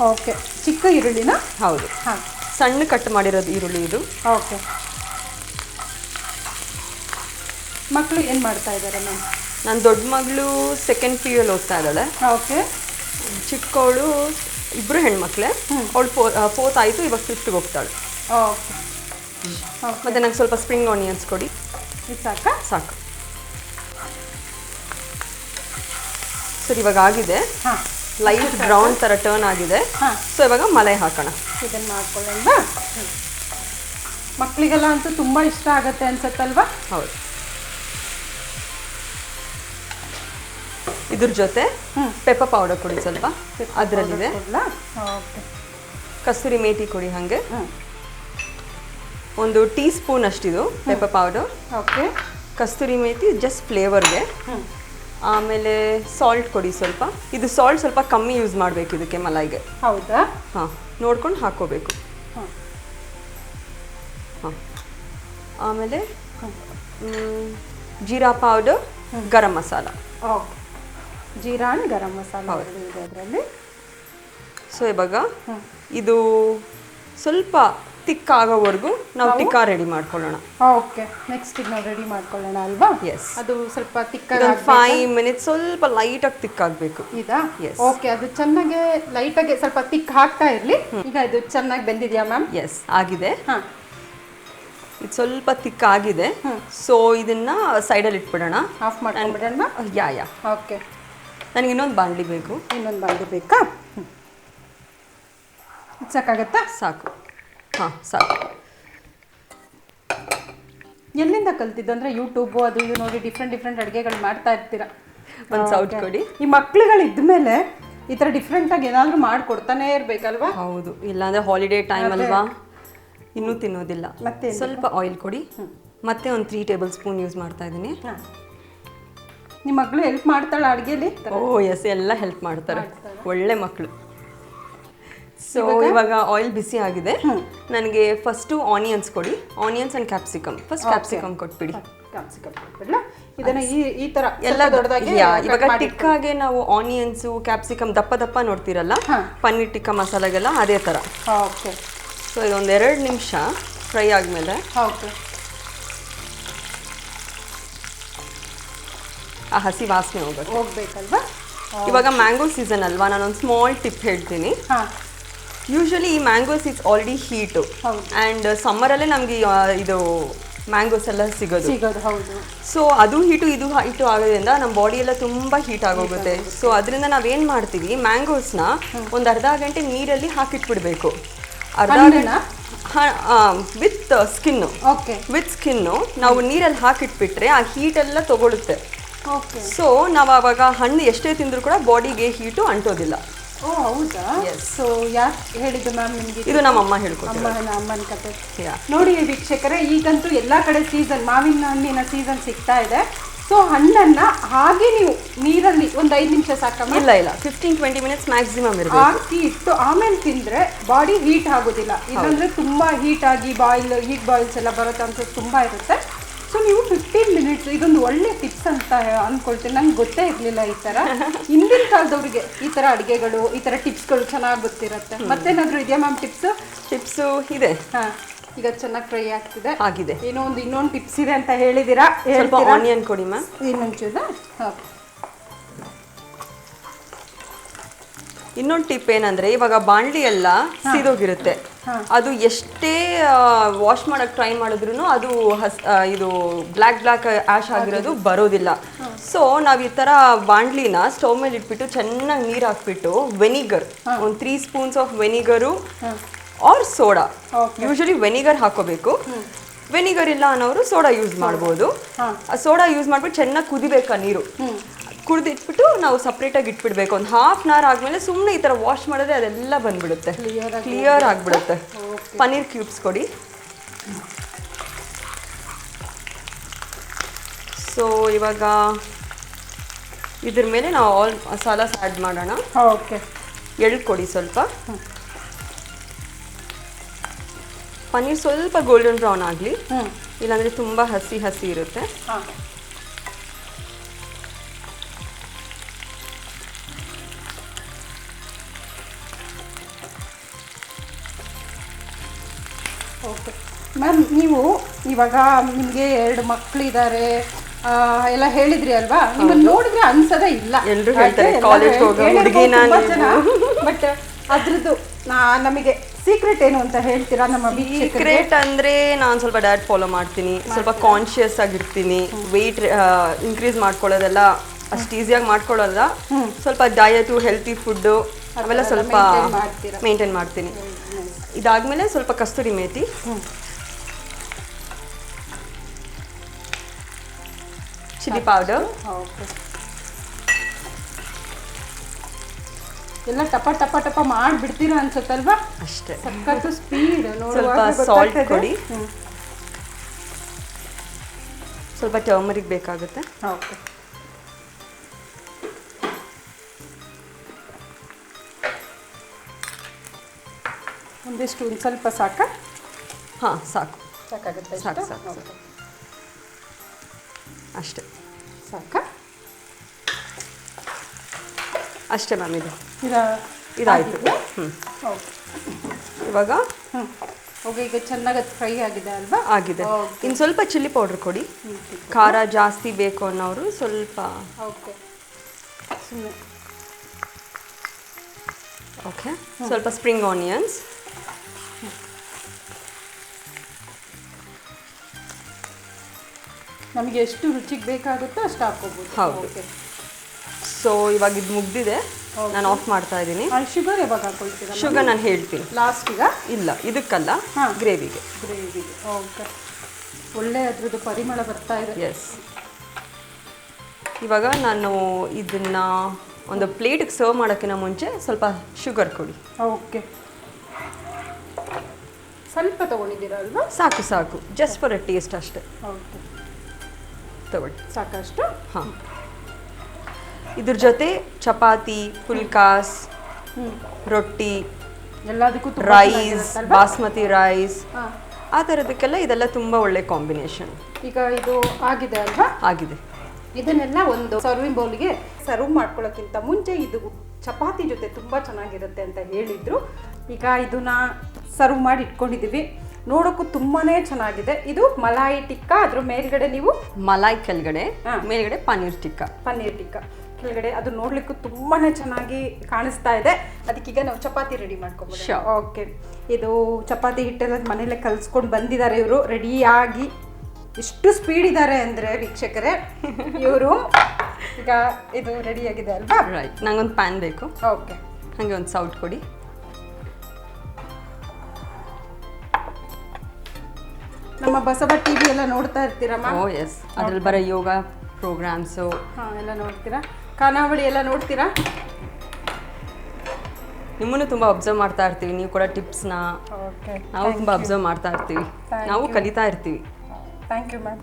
[SPEAKER 1] ಓಕೆ. ಚಿಕ್ಕ ಈರುಳ್ಳಿನ?
[SPEAKER 2] ಹೌದು.
[SPEAKER 1] ಹಾಂ.
[SPEAKER 2] ಸಣ್ಣ ಕಟ್ ಮಾಡಿರೋದು ಈರುಳ್ಳಿ ಇದು.
[SPEAKER 1] ಓಕೆ. ಮಕ್ಕಳು ಏನು ಮಾಡ್ತಾ ಇದ್ದಾರೆ ಮ್ಯಾಮ್?
[SPEAKER 2] ನನ್ನ ದೊಡ್ಡ ಮಗಳು ಸೆಕೆಂಡ್ ಪಿ ಯು ಓದ್ತಾ ಇದ್ದಾಳೆ.
[SPEAKER 1] ಓಕೆ.
[SPEAKER 2] ಚಿಕ್ಕವಳು ಇಬ್ರು ಹೆಣ್ಮಕ್ಳೆ. ಅವಳು ಫೋರ್ತ್ ಆಯಿತು ಇವಾಗ ಫಿಫ್ತ್ಗೆ ಹೋಗ್ತಾಳೆ.
[SPEAKER 1] ಓಕೆ.
[SPEAKER 2] ಮತ್ತು ನಂಗೆ ಸ್ವಲ್ಪ ಸ್ಪ್ರಿಂಗ್ ಆನಿಯನ್ಸ್ ಕೊಡಿ.
[SPEAKER 1] ಇದು ಸಾಕಾ?
[SPEAKER 2] ಸಾಕು. ಸರಿ ಇವಾಗ ಆಗಿದೆ. ಲೈಟ್ ಬ್ರೌನ್ ಥರ ಟರ್ನ್ ಆಗಿದೆ. ಸೊ ಇವಾಗ ಮಲೈ ಹಾಕೋಣ.
[SPEAKER 1] ಇದನ್ನು ಮಾಡ್ಕೊಳ್ಳೋಣ. ಮಕ್ಕಳಿಗೆಲ್ಲ ಅಂತೂ ತುಂಬ ಇಷ್ಟ ಆಗುತ್ತೆ ಅನ್ಸತ್ತಲ್ವಾ?
[SPEAKER 2] ಹೌದು. ಇದ್ರ ಜೊತೆ. ಪೆಪ್ಪರ್ ಪೌಡರ್ ಕೊಡಿ ಸ್ವಲ್ಪ ಅದರಲ್ಲಿದೆ. ಕಸ್ತೂರಿ ಮೇಟಿ ಕೊಡಿ ಹಾಗೆ. ಒಂದು teaspoon ಅಷ್ಟಿದು pepper powder
[SPEAKER 1] okay.
[SPEAKER 2] Kasturi methi just ಫ್ಲೇವರ್ಗೆ ಆಮೇಲೆ ಸಾಲ್ಟ್ ಕೊಡಿ ಸ್ವಲ್ಪ. ಇದು ಸಾಲ್ಟ್ ಸ್ವಲ್ಪ ಕಮ್ಮಿ ಯೂಸ್ ಮಾಡಬೇಕು ಇದಕ್ಕೆ ಮಲಾಯಿಗೆ.
[SPEAKER 1] ಹೌದಾ?
[SPEAKER 2] ಹಾಂ ನೋಡ್ಕೊಂಡು ಹಾಕೋಬೇಕು
[SPEAKER 1] ಹಾಂ
[SPEAKER 2] ಹಾಂ. ಆಮೇಲೆ jeera powder garam masala.
[SPEAKER 1] Okay. Jeera and garam masala ಎರಡು ಇದೆ ಅದರಲ್ಲಿ
[SPEAKER 2] ಸೊ ಇವಾಗ. ಇದು ಸ್ವಲ್ಪ ತಿಕ್ ಆಗೋವರೆಗೂ ನಾವು ತಿಕ್ಕ ರೆಡಿ ಮಾಡ್ಕೊಳ್ಳೋಣ.
[SPEAKER 1] ಓಕೆ. ನೆಕ್ಸ್ಟ್ ಈಗ ನಾವು ರೆಡಿ ಮಾಡ್ಕೊಳ್ಳೋಣ ಅಲ್ವಾ?
[SPEAKER 2] ಎಸ್
[SPEAKER 1] ಅದು ಸ್ವಲ್ಪ ತಿಕ್ಕ
[SPEAKER 2] ಫೈವ್ ಮಿನಿಟ್ಸ್ ಸ್ವಲ್ಪ ಲೈಟಾಗಿ ತಿಕ್ಕಾಗಬೇಕು.
[SPEAKER 1] ಇದಾ?
[SPEAKER 2] ಎಸ್
[SPEAKER 1] ಓಕೆ ಅದು ಚೆನ್ನಾಗಿ ಲೈಟಾಗಿ ಸ್ವಲ್ಪ ತಿಕ್ ಹಾಕ್ತಾ ಇರಲಿ. ಈಗ ಇದು ಚೆನ್ನಾಗಿ ಬೆಂದಿದ್ಯಾ ಮ್ಯಾಮ್?
[SPEAKER 2] ಎಸ್ ಆಗಿದೆ.
[SPEAKER 1] ಹಾಂ.
[SPEAKER 2] ಇದು ಸ್ವಲ್ಪ ತಿಕ್ ಆಗಿದೆ. ಸೊ ಇದನ್ನ ಸೈಡಲ್ಲಿ ಇಟ್ಬಿಡೋಣ.
[SPEAKER 1] ಆಫ್ ಮಾಡ್ಕೊಂಡ್ಬಿಡೋಣ?
[SPEAKER 2] Yeah yeah
[SPEAKER 1] okay.
[SPEAKER 2] ನನಗೆ ಇನ್ನೊಂದು ಬಾಣಲಿ ಬೇಕು.
[SPEAKER 1] ಇನ್ನೊಂದು ಬಾಂಡ್ಲಿ ಬೇಕಾ. ಸಾಕಾಗತ್ತಾ?
[SPEAKER 2] ಸಾಕು. ಹಾಂ ಸಾಕು.
[SPEAKER 1] ಎಲ್ಲಿಂದ ಕಲ್ತಿದ್ದು ಅಂದರೆ ಯೂಟ್ಯೂಬು ಅದು ಇದು ನೋಡಿ ಡಿಫ್ರೆಂಟ್ ಡಿಫ್ರೆಂಟ್ ಅಡುಗೆಗಳು ಮಾಡ್ತಾ ಇರ್ತೀರಾ?
[SPEAKER 2] ಒಂದು ಸೌಟ್ ಕೊಡಿ.
[SPEAKER 1] ಈ ಮಕ್ಳುಗಳು ಇದ್ಮೇಲೆ ಈ ಥರ ಡಿಫ್ರೆಂಟಾಗಿ ಏನಾದರೂ ಮಾಡಿಕೊಡ್ತಾನೆ ಇರಬೇಕಲ್ವಾ?
[SPEAKER 2] ಹೌದು. ಇಲ್ಲಾಂದ್ರೆ ಹಾಲಿಡೇ ಟೈಮ್ ಅಲ್ವಾ? ಇನ್ನೂ ತಿನ್ನೋದಿಲ್ಲ.
[SPEAKER 1] ಮತ್ತೆ
[SPEAKER 2] ಸ್ವಲ್ಪ ಆಯಿಲ್ ಕೊಡಿ. ಮತ್ತೆ ಒಂದು ತ್ರೀ ಟೇಬಲ್ ಸ್ಪೂನ್ ಯೂಸ್ ಮಾಡ್ತಾ ಇದ್ದೀನಿ.
[SPEAKER 1] ನಿಮ್ಮ ಮಗಳು ಹೆಲ್ಪ್ ಮಾಡ್ತಾಳೆ ಅಡುಗೆಲಿ?
[SPEAKER 2] ಓ ಎಸ್ ಎಲ್ಲ ಹೆಲ್ಪ್ ಮಾಡ್ತಾರೆ. ಒಳ್ಳೆ ಮಕ್ಕಳು ಸೊ ಇವಾಗ? ಆಯಿಲ್ ಬಿಸಿ ಆಗಿದೆ. ನನಗೆ ಫಸ್ಟು ಆನಿಯನ್ಸ್ ಕೊಡಿ. Onions and capsicum first capsicum ಕೊಟ್ಬಿಡಿ.
[SPEAKER 1] ಕ್ಯಾಪ್ಸಿಕಮ್ ಇದನ್ನ ಈ ಈ
[SPEAKER 2] ಎಲ್ಲ
[SPEAKER 1] ದೊಡ್ಡದಾಗಿ
[SPEAKER 2] ಇವಾಗ ಟಿಕ್ಕಾಗೆ ನಾವು ಆನಿಯನ್ಸು ಕ್ಯಾಪ್ಸಿಕಮ್ ದಪ್ಪ ದಪ್ಪ ನೋಡ್ತಿರಲ್ಲ. ಪನ್ನೀರ್ ಟಿಕ್ಕ ಮಸಾಲೆಗೆಲ್ಲ ಅದೇ ಥರ
[SPEAKER 1] ಓಕೆ
[SPEAKER 2] ಸೊ ಇದೊಂದು ಎರಡು ನಿಮಿಷ ಫ್ರೈ ಆದಮೇಲೆ
[SPEAKER 1] ಓಕೆ
[SPEAKER 2] ಆ ಹಸಿ ವಾಸನೆ ಹೋಗುತ್ತೆ.
[SPEAKER 1] ಹೋಗ್ಬೇಕಲ್ವಾ?
[SPEAKER 2] ಇವಾಗ ಮ್ಯಾಂಗೋ ಸೀಸನ್ ಅಲ್ವಾ? ನಾನೊಂದು ಸ್ಮಾಲ್ ಟಿಪ್ ಹೇಳ್ತೀನಿ.
[SPEAKER 1] ಯೂಶ್ವಲಿ
[SPEAKER 2] ಯೂಶಲಿ ಈ mangoes it's already heat. And ಸಮ್ಮರಲ್ಲೇ ನಮಗೆ ಇದು ಮ್ಯಾಂಗೋಸ್ ಎಲ್ಲ ಸಿಗೋದು.
[SPEAKER 1] ಸಿಗೋದು ಹೌದು.
[SPEAKER 2] ಸೊ ಅದು ಹೀಟು ಇದು ಹೀಟು ಆಗೋದ್ರಿಂದ ನಮ್ಮ ಬಾಡಿ ಎಲ್ಲ ತುಂಬ ಹೀಟ್ ಆಗೋಗುತ್ತೆ. ಸೊ ಅದರಿಂದ ನಾವೇನು ಮಾಡ್ತೀವಿ ಮ್ಯಾಂಗೋಸ್ನ ಒಂದು ಅರ್ಧ ಗಂಟೆ ನೀರಲ್ಲಿ ಹಾಕಿಟ್ಬಿಡ್ಬೇಕು. ಅರ್ಧ? ಗಂಟೆ with skin
[SPEAKER 1] okay
[SPEAKER 2] with skin ನಾವು ನೀರಲ್ಲಿ ಹಾಕಿಟ್ಬಿಟ್ರೆ ಆ ಹೀಟೆಲ್ಲ ತಗೊಳುತ್ತೆ. ಸೊ ನಾವು ಆವಾಗ ಹಣ್ಣು ಎಷ್ಟೇ ತಿಂದರೂ ಕೂಡ ಬಾಡಿಗೆ ಹೀಟು ಅಂಟೋದಿಲ್ಲ.
[SPEAKER 1] ಓ ಹೌದಾ. ಸೊ ಯಾರು ಹೇಳಿದ್ದು ಮ್ಯಾಮ್ ನಿಮಗೆ?
[SPEAKER 2] ಇದು ನಮ್ಮ ಅಮ್ಮ ಹೇಳ್ಕೊಟ್ಟಿರೋದು.
[SPEAKER 1] ಅಮ್ಮನ ಅಮ್ಮನ ಕತೆ. ನೋಡಿ ವೀಕ್ಷಕರೇ ಈಗಂತೂ ಎಲ್ಲ ಕಡೆ ಸೀಸನ್ ಮಾವಿನ ಹಣ್ಣಿನ ಸೀಸನ್ ಸಿಗ್ತಾ ಇದೆ. ಸೊ ಹಣ್ಣನ್ನ ಹಾಗೆ ನೀವು ನೀರಲ್ಲಿ ಒಂದು ಐದು ನಿಮಿಷ ಸಾಕಮ್ಮ.
[SPEAKER 2] ಇಲ್ಲ ಇಲ್ಲ. ಫಿಫ್ಟೀನ್ ಟ್ವೆಂಟಿ ಮಿನಿಟ್ಸ್ ಮ್ಯಾಕ್ಸಿಮಮ್ ಇರಬೇಕು.
[SPEAKER 1] ಹಾಕಿ ಇಟ್ಟು ಆಮೇಲೆ ತಿಂದರೆ ಬಾಡಿ ಹೀಟ್ ಆಗೋದಿಲ್ಲ. ಇಲ್ಲಾಂದ್ರೆ ತುಂಬಾ ಹೀಟ್ ಆಗಿ ಬಾಯ್ಲ್ ಹೀಟ್ ಬಾಯ್ಲ್ಸ್ ಎಲ್ಲ ಬರೋ ಅಂತ ತುಂಬಾ ಇರುತ್ತೆ. ಸೊ ನೀವು ಫಿಫ್ಟೀನ್ ಮಿನಿಟ್ಸ್ ಇದೊಂದು ಒಳ್ಳೆ ಟಿಪ್ಸ್ ಅಂತ ಅನ್ಕೊಳ್ತೀನಿ. ನಂಗೆ ಗೊತ್ತೇ ಇರಲಿಲ್ಲ ಈ ಥರ (laughs) ಹಿಂದಿನ ಕಾಲದವ್ರಿಗೆ ಈ ಥರ ಅಡುಗೆಗಳು ಈ ಥರ ಟಿಪ್ಸ್ಗಳು ಚೆನ್ನಾಗಿ ಗೊತ್ತಿರುತ್ತೆ. ಮತ್ತೇನಾದರೂ ಇದೆಯಾ ಮ್ಯಾಮ್ ಟಿಪ್ಸ್
[SPEAKER 2] ಟಿಪ್ಸು ಇದೆ.
[SPEAKER 1] ಹಾಂ ಈಗ ಚೆನ್ನಾಗಿ ಫ್ರೈ ಆಗ್ತಿದೆ.
[SPEAKER 2] ಆಗಿದೆ.
[SPEAKER 1] ಏನೋ ಒಂದು ಇನ್ನೊಂದು ಟಿಪ್ಸ್ ಇದೆ ಅಂತ ಹೇಳಿದ್ದೀರಾ
[SPEAKER 2] ಸ್ವಲ್ಪ ಆನಿಯನ್ ಕೊಡಿ ಮ್ಯಾಮ್
[SPEAKER 1] ಇನ್ನೊಂಚೂರು ಓಕೆ.
[SPEAKER 2] ಇನ್ನೊಂದು ಟಿಪ್ ಏನಂದ್ರೆ ಇವಾಗ ಬಾಂಡ್ಲಿ ಎಲ್ಲ ಸೀದೋಗಿರುತ್ತೆ. ಅದು ಎಷ್ಟೇ ವಾಶ್ ಮಾಡಕ್ ಟ್ರೈ ಮಾಡಿದ್ರು ಅದು ಹಸ್ ಇದು ಬ್ಲ್ಯಾಕ್ ಬ್ಲ್ಯಾಕ್ ಆಶ್ ಆಗಿರೋದು ಬರೋದಿಲ್ಲ. ಸೊ ನಾವು ಈ ಥರ ಬಾಂಡ್ಲಿನ ಸ್ಟವ್ ಮೇಲೆ ಇಟ್ಬಿಟ್ಟು ಚೆನ್ನಾಗಿ ನೀರು ಹಾಕ್ಬಿಟ್ಟು ವೆನಿಗರ್ ಒಂದು three spoons of vinegar or soda
[SPEAKER 1] usually
[SPEAKER 2] usually vinegar ಹಾಕೋಬೇಕು. ವೆನಿಗರ್ ಇಲ್ಲ ಅನ್ನೋರು ಸೋಡಾ ಯೂಸ್ ಮಾಡ್ಬೋದು. ಆ ಸೋಡಾ ಯೂಸ್ ಮಾಡ್ಬಿಟ್ಟು ಚೆನ್ನಾಗಿ ಕುದಿಬೇಕಾ ನೀರು. ಕುಡಿದಿಟ್ಬಿಟ್ಟು ನಾವು ಸಪ್ರೇಟಾಗಿ ಇಟ್ಬಿಡ್ಬೇಕು. ಒಂದು ಹಾಫ್ ಅನ್ ಅವರ್ ಆದಮೇಲೆ ಸುಮ್ಮನೆ ಈ ಥರ ವಾಶ್ ಮಾಡಿದ್ರೆ ಅದೆಲ್ಲ ಬಂದ್ಬಿಡುತ್ತೆ. ಕ್ಲಿಯರ್ ಆಗಿಬಿಡುತ್ತೆ. ಪನ್ನೀರ್ ಕ್ಯೂಬ್ಸ್ ಕೊಡಿ. ಸೊ ಇವಾಗ ಇದ್ರ ಮೇಲೆ ನಾವು ಆಲ್ ಮಸಾಲಾಸ್ ಆ್ಯಡ್ ಮಾಡೋಣ.
[SPEAKER 1] ಓಕೆ
[SPEAKER 2] ಎಳ್ಳು ಕೊಡಿ ಸ್ವಲ್ಪ. ಪನ್ನೀರ್ ಸ್ವಲ್ಪ ಗೋಲ್ಡನ್ ಬ್ರೌನ್ ಆಗಲಿ. ಇಲ್ಲಾಂದರೆ ತುಂಬ ಹಸಿ ಹಸಿ ಇರುತ್ತೆ.
[SPEAKER 1] ಓಕೆ. ಮ್ಯಾಮ್ ನೀವು ಇವಾಗ ನಿಮಗೆ ಎರಡು ಮಕ್ಕಳಿದ್ದಾರೆ ಎಲ್ಲ ಹೇಳಿದ್ರಿ ಅಲ್ವಾ? ನಿಮ್ಮನ್ನು ನೋಡಿದ್ರೆ ಅನ್ಸದೇ ಇಲ್ಲ.
[SPEAKER 2] ಎಲ್ಲರೂ ಹೇಳ್ತಾರೆ, ಕಾಲೇಜ್ ಹೋಗೋ ಹುಡ್ಗಿನ ನೀವು.
[SPEAKER 1] ಬಟ್ ಅದ್ರದ್ದು ನಮಗೆ ಸೀಕ್ರೆಟ್ ಏನು ಅಂತ ಹೇಳ್ತೀರಾ ನಮ್ಮ
[SPEAKER 2] ಸೀಕ್ರೆಟ್ ಅಂದ್ರೆ ನಾನು ಸ್ವಲ್ಪ ಡಯಟ್ ಫಾಲೋ ಮಾಡ್ತೀನಿ ಸ್ವಲ್ಪ ಕಾನ್ಶಿಯಸ್ ಆಗಿರ್ತೀನಿ ವೆಯ್ಟ್ ಇನ್ಕ್ರೀಸ್ ಮಾಡ್ಕೊಳ್ಳೋದೆಲ್ಲ ಅಷ್ಟು ಈಸಿಯಾಗಿ ಮಾಡ್ಕೊಳ್ಳೋಲ್ಲ ಸ್ವಲ್ಪ ಡಯಟು ಹೆಲ್ತಿ ಫುಡ್ಡು ಅವೆಲ್ಲ ಸ್ವಲ್ಪ ಮೇಂಟೈನ್ ಮಾಡ್ತೀನಿ. ಇದಾದ್ಮೇಲೆ ಸ್ವಲ್ಪ kasturi methi. Chilli powder
[SPEAKER 1] okay. ಎಲ್ಲ ಟಪ ಟಪ ಟಪ ಮಾಡಿಬಿಡ್ತೀರ ಅನ್ಸುತ್ತಲ್ವಾ?
[SPEAKER 2] ಅಷ್ಟೇ.
[SPEAKER 1] ಸಕ್ಕತ್ತು ಸ್ಪೀಡ್
[SPEAKER 2] ಸ್ವಲ್ಪ ಸಾಲ್ಟ್ ಕೊಡಿ. ಸ್ವಲ್ಪ ಟರ್ಮರಿಕ್ ಬೇಕಾಗುತ್ತೆ.
[SPEAKER 1] ಓಕೆ. ಒಂದಿಷ್ಟು ಒಂದು ಸ್ವಲ್ಪ ಸಾಕ?
[SPEAKER 2] ಹಾಂ ಸಾಕು.
[SPEAKER 1] ಸಾಕಾಗುತ್ತೆ
[SPEAKER 2] ಸಾಕು? ಸಾಕು,
[SPEAKER 1] Okay.
[SPEAKER 2] ಅಷ್ಟೇ.
[SPEAKER 1] ಸಾಕ?
[SPEAKER 2] ಅಷ್ಟೇ ಮ್ಯಾಮ್ ಇದು. ಇದಾಯಿತು. ಹ್ಞೂ
[SPEAKER 1] ಓಕೆ.
[SPEAKER 2] ಇವಾಗ?
[SPEAKER 1] ಹ್ಞೂ ಓಕೆ ಈಗ ಚೆನ್ನಾಗಿ ಅದು ಫ್ರೈ ಆಗಿದೆ ಅಲ್ವಾ?
[SPEAKER 2] ಆಗಿದೆ. ಇನ್ನು ಸ್ವಲ್ಪ ಚಿಲ್ಲಿ ಪೌಡ್ರ್ ಕೊಡಿ. ಖಾರ ಜಾಸ್ತಿ ಬೇಕು ಅನ್ನೋರು ಸ್ವಲ್ಪ
[SPEAKER 1] ಓಕೆ. ಸುಮ್ಮನೆ
[SPEAKER 2] ಓಕೆ. ಸ್ವಲ್ಪ ಸ್ಪ್ರಿಂಗ್ ಆನಿಯನ್ಸ್.
[SPEAKER 1] ನಮಗೆ ಎಷ್ಟು ರುಚಿಗೆ ಬೇಕಾಗುತ್ತೋ ಅಷ್ಟು ಹಾಕೋಬೋದು
[SPEAKER 2] ಹೌದು.
[SPEAKER 1] ಓಕೆ
[SPEAKER 2] ಸೊ ಇವಾಗ ಇದು ಮುಗ್ದಿದೆ. ನಾನು ಆಫ್ ಮಾಡ್ತಾ ಇದ್ದೀನಿ.
[SPEAKER 1] ಶುಗರ್ ಯಾವಾಗ ಹಾಕೊಳ್ತೀರಾ
[SPEAKER 2] ಶುಗರ್ ನಾನು ಹೇಳ್ತೀನಿ.
[SPEAKER 1] ಲಾಸ್ಟಿಗ
[SPEAKER 2] ಇಲ್ಲ ಇದಕ್ಕಲ್ಲ
[SPEAKER 1] ಹಾ.
[SPEAKER 2] ಗ್ರೇವಿಗೆ
[SPEAKER 1] ಗ್ರೇವಿಗೆ ಓಕೆ ಒಳ್ಳೆ ಅದ್ರದ್ದು ಪರಿಮಳ ಬರ್ತಾ ಇದೆ.
[SPEAKER 2] ಎಸ್ ಇವಾಗ ನಾನು ಇದನ್ನ ಒಂದು ಪ್ಲೇಟಿಗೆ ಸರ್ವ್ ಮಾಡೋಕ್ಕಿಂತ ಮುಂಚೆ ಸ್ವಲ್ಪ ಶುಗರ್ ಕೊಡಿ.
[SPEAKER 1] ಓಕೆ ಸ್ವಲ್ಪ ತಗೊಂಡಿದ್ದೀರಾ ಅಲ್ವಾ?
[SPEAKER 2] ಸಾಕು ಸಾಕು. ಜಸ್ಟ್ ಫಾರ್ ಅ ಟೇಸ್ಟ್ ಅಷ್ಟೇ.
[SPEAKER 1] ಓಕೆ
[SPEAKER 2] ತಗೊಳ್ಳಿ.
[SPEAKER 1] ಸಾಕಷ್ಟು?
[SPEAKER 2] ಹಾಂ. ಇದ್ರ ಜೊತೆ ಚಪಾತಿ ಫುಲ್ಕಾಸ್ ರೊಟ್ಟಿ
[SPEAKER 1] ಎಲ್ಲದಕ್ಕೂ
[SPEAKER 2] ರೈಸ್? ಬಾಸ್ಮತಿ ರೈಸ್. ಆ ಥರದಕ್ಕೆಲ್ಲ ಇದೆಲ್ಲ ತುಂಬ ಒಳ್ಳೆ ಕಾಂಬಿನೇಷನ್.
[SPEAKER 1] ಈಗ ಇದು ಆಗಿದೆ ಅಲ್ವಾ?
[SPEAKER 2] ಆಗಿದೆ.
[SPEAKER 1] ಇದನ್ನೆಲ್ಲ ಒಂದು ಸರ್ವಿಂಗ್ ಬೌಲ್ಗೆ ಸರ್ವ್ ಮಾಡ್ಕೊಳ್ಳೋಕ್ಕಿಂತ ಮುಂಚೆ ಇದು ಚಪಾತಿ ಜೊತೆ ತುಂಬ ಚೆನ್ನಾಗಿರುತ್ತೆ ಅಂತ ಹೇಳಿದ್ರು. ಈಗ ಇದನ್ನ ಸರ್ವ್ ಮಾಡಿ ಇಟ್ಕೊಂಡಿದ್ದೀವಿ. ನೋಡೋಕ್ಕೂ ತುಂಬಾನೇ ಚೆನ್ನಾಗಿದೆ. ಇದು ಮಲಾಯಿ ಟಿಕ್ಕಾ ಅದ್ರ ಮೇಲ್ಗಡೆ ನೀವು
[SPEAKER 2] ಮಲಾಯಿ ಕೆಳಗಡೆ
[SPEAKER 1] ಹಾ.
[SPEAKER 2] ಮೇಲ್ಗಡೆ ಪನ್ನೀರ್ ಟಿಕ್ಕ.
[SPEAKER 1] ಪನ್ನೀರ್ ಟಿಕ್ಕ. ಕೆಳಗಡೆ ಅದು ನೋಡ್ಲಿಕ್ಕೂ ತುಂಬಾನೇ ಚೆನ್ನಾಗಿ ಕಾಣಿಸ್ತಾ ಇದೆ. ಅದಕ್ಕೀಗ ನಾವು ಚಪಾತಿ ರೆಡಿ ಮಾಡ್ಕೊಬೋದು. ಓಕೆ ಇದು ಚಪಾತಿ ಹಿಟ್ಟೆಲ್ಲ ಮನೇಲೆ ಕಲ್ಸ್ಕೊಂಡು ಬಂದಿದ್ದಾರೆ ಇವರು. ರೆಡಿಯಾಗಿ ಎಷ್ಟು ಸ್ಪೀಡ್ ಇದ್ದಾರೆ ಅಂದರೆ ವೀಕ್ಷಕರೇ ಇವರು ಈಗ ಇದು ರೆಡಿಯಾಗಿದೆ ಅಲ್ವಾ
[SPEAKER 2] ರೈಟ್ ನಂಗೊಂದು ಪ್ಯಾನ್ ಬೇಕು.
[SPEAKER 1] ಓಕೆ
[SPEAKER 2] ಹಾಗೆ ಒಂದು ಸೌಟ್ ಕೊಡಿ
[SPEAKER 1] ನಮ್ಮ ಬಸವ ಟಿ ವಿ ಎಲ್ಲ ನೋಡ್ತಾ ಇರ್ತೀರಮ್ಮ
[SPEAKER 2] ಓ ಎಸ್ ಅದ್ರಲ್ಲಿ ಬರೋ ಯೋಗ ಪ್ರೋಗ್ರಾಮ್ಸು
[SPEAKER 1] ಹಾಂ ಎಲ್ಲ ನೋಡ್ತೀರಾ? ಖಾನಾವಳಿ ಎಲ್ಲ ನೋಡ್ತೀರಾ?
[SPEAKER 2] ನಿಮ್ಮನ್ನು ತುಂಬ ಅಬ್ಸರ್ವ್ ಮಾಡ್ತಾ ಇರ್ತೀವಿ. ನೀವು ಕೂಡ ಟಿಪ್ಸ್ನ
[SPEAKER 1] ಓಕೆ
[SPEAKER 2] ನಾವು ತುಂಬ ಅಬ್ಸರ್ವ್ ಮಾಡ್ತಾ ಇರ್ತೀವಿ. ನಾವು ಕಲಿತಾ ಇರ್ತೀವಿ.
[SPEAKER 1] ಥ್ಯಾಂಕ್ ಯು ಮ್ಯಾಮ್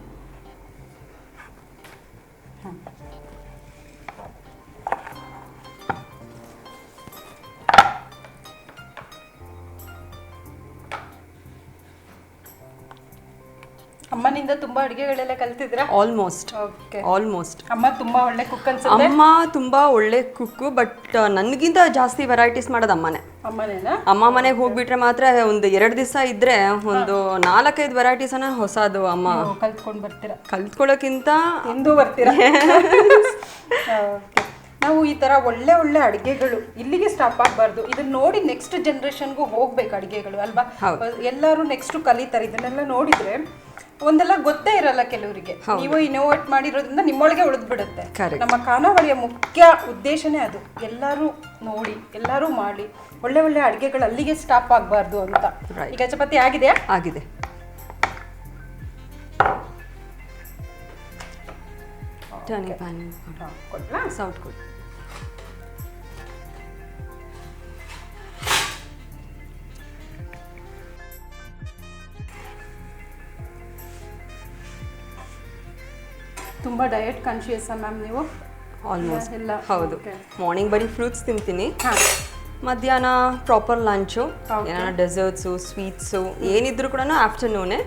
[SPEAKER 1] ಅಮ್ಮನಿಂದ ತುಂಬಾ ಅಡುಗೆಗಳೆಲ್ಲ ಕಲ್ತಿದ್ರಾ
[SPEAKER 2] ಆಲ್ಮೋಸ್ಟ್
[SPEAKER 1] ಓಕೆ
[SPEAKER 2] ಆಲ್ಮೋಸ್ಟ್
[SPEAKER 1] ಅಮ್ಮ ತುಂಬಾ ಒಳ್ಳೆ ಕುಕ್ ಅನ್ಸುತ್ತೆ?
[SPEAKER 2] ಅಮ್ಮ ತುಂಬಾ ಒಳ್ಳೆ ಕುಕ್ಕು ಬಟ್ ನನಗಿಂತ ಜಾಸ್ತಿ ವೆರೈಟೀಸ್ ಮಾಡೋದು ಅಮ್ಮನೇ.
[SPEAKER 1] ಅಮ್ಮನೇನಾ?
[SPEAKER 2] ಅಮ್ಮ ಮನೆಗೆ ಹೋಗ್ಬಿಟ್ರೆ ಮಾತ್ರ ಒಂದು ಎರಡು ದಿವಸ ಇದ್ರೆ ಒಂದು ನಾಲ್ಕೈದು ವೆರೈಟೀಸನ್ನ ಹೊಸದು ಅಮ್ಮ.
[SPEAKER 1] ಕಲ್ತ್ಕೊಂಡು ಬರ್ತೀರಾ?
[SPEAKER 2] ಕಲ್ತ್ಕೊಳ್ಳೋಕ್ಕಿಂತ
[SPEAKER 1] ಎಂದೂ ಬರ್ತೀರಾ? (laughs) Okay. ನಾವು ಈ ತರ ಒಳ್ಳೆ ಒಳ್ಳೆ ಅಡುಗೆಗಳು ಇಲ್ಲಿಗೆ ಸ್ಟಾಪ್ ಆಗಬಾರ್ದು. ಇದನ್ನ ನೋಡಿ ನೆಕ್ಸ್ಟ್ ಜನ್ರೇಷನ್ಗೂ ಹೋಗ್ಬೇಕು ಅಡುಗೆಗಳು ಅಲ್ವಾ? ಎಲ್ಲರೂ ನೆಕ್ಸ್ಟ್ ಕಲಿತಾರೆ. ಇದನ್ನೆಲ್ಲ ನೋಡಿದ್ರೆ ಒಂದೆಲ್ಲ ಗೊತ್ತೇ ಇರಲ್ಲ ಕೆಲವರಿಗೆ. ನೀವು ಇನೋವೇಟ್ ಮಾಡಿರೋದ್ರಿಂದ ನಿಮ್ಮೊಳಗೆ
[SPEAKER 2] ಉಳಿದ್ಬಿಡುತ್ತೆ.
[SPEAKER 1] ನಮ್ಮ ಖಾನಾವಳಿಯ ಮುಖ್ಯ ಉದ್ದೇಶನೇ ಅದು. ಎಲ್ಲರೂ ನೋಡಿ ಎಲ್ಲರೂ ಮಾಡಿ ಒಳ್ಳೆ ಒಳ್ಳೆ ಅಡುಗೆಗಳು ಅಲ್ಲಿಗೆ ಸ್ಟಾಪ್ ಆಗಬಾರ್ದು ಅಂತ. ಈಗ ಚಪಾತಿ
[SPEAKER 2] ಆಗಿದೆ? ಆಗಿದೆ.
[SPEAKER 1] ಕೊಡ್ಲಾ?
[SPEAKER 2] ಸೌಟ್ ಕೊಡಿ.
[SPEAKER 1] ತುಂಬಾ ಡಯಟ್ ಕಾನ್ಶಿಯಸ್ ಮ್ಯಾಮ್ ನೀವು?
[SPEAKER 2] ಆಲ್ಮೋಸ್ಟ್
[SPEAKER 1] ಎಲ್ಲ
[SPEAKER 2] ಹೌದು. ಮಾರ್ನಿಂಗ್ ಬರೀ ಫ್ರೂಟ್ಸ್ ತಿಂತೀನಿ.
[SPEAKER 1] ಹಾ.
[SPEAKER 2] ಮಧ್ಯಾಹ್ನ ಪ್ರಾಪರ್ ಲಂಚು. ಏನಾರ ಡೆಸರ್ಟ್ಸು ಸ್ವೀಟ್ಸು ಏನಿದ್ರು ಕೂಡ ಆಫ್ಟರ್ನೂನೇ